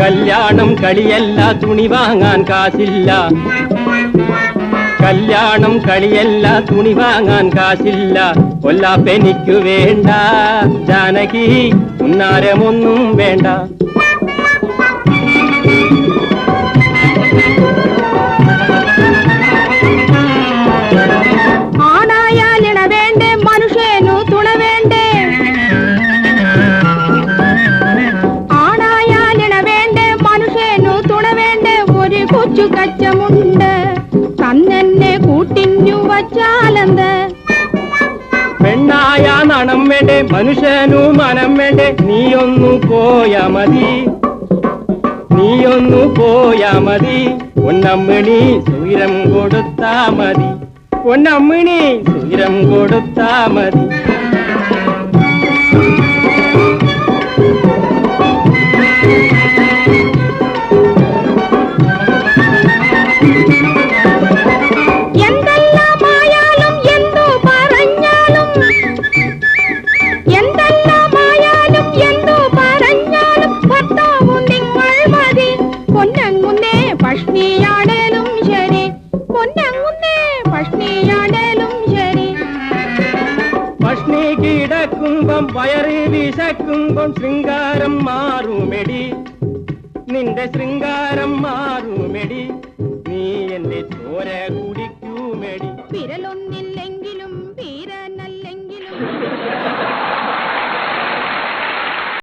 കല്യാണം കളിയല്ല തുണി വാങ്ങാൻ കാശില്ല. കല്യാണം കളിയല്ല തുണി വാങ്ങാൻ കാശില്ല. കൊല്ലാപ്പെനിക്കു വേണ്ട ജാനകി ഉന്നാരമൊന്നും വേണ്ട. കൊച്ചു കച്ചമുണ്ട്. കണ്ണെന്നെ കൂട്ടിഞ്ഞു വച്ചാലെന്ത്? പെണ്ണായ നണം വേണ്ടേ മനുഷ്യനു മനം വേണ്ടേ നീയൊന്നു പോയാ മതി. നീയൊന്നു പോയാ മതി. പൊന്നമ്മിണി സുരം കൊടുത്താ മതി. പൊന്നമ്മിണി സുരം കൊടുത്താ മതി. പൊന്നങ്ങുന്നേ പഷ്ണിയാടലും ശരി. പൊന്നങ്ങുന്നേ പഷ്ണിയാടലും ശരി. പഷ്ണി കിടക്കുമ്പം വയറി വിശക്കുമ്പം ശൃംഗാരം മാറുമെടി. നിന്റെ ശൃംഗാരം മാറുമെടി. നീ എന്റെ ചോര കുടിക്കൂമെടി. വിരലൊന്നില്ലെങ്കിലും വീരനല്ലെങ്കിലും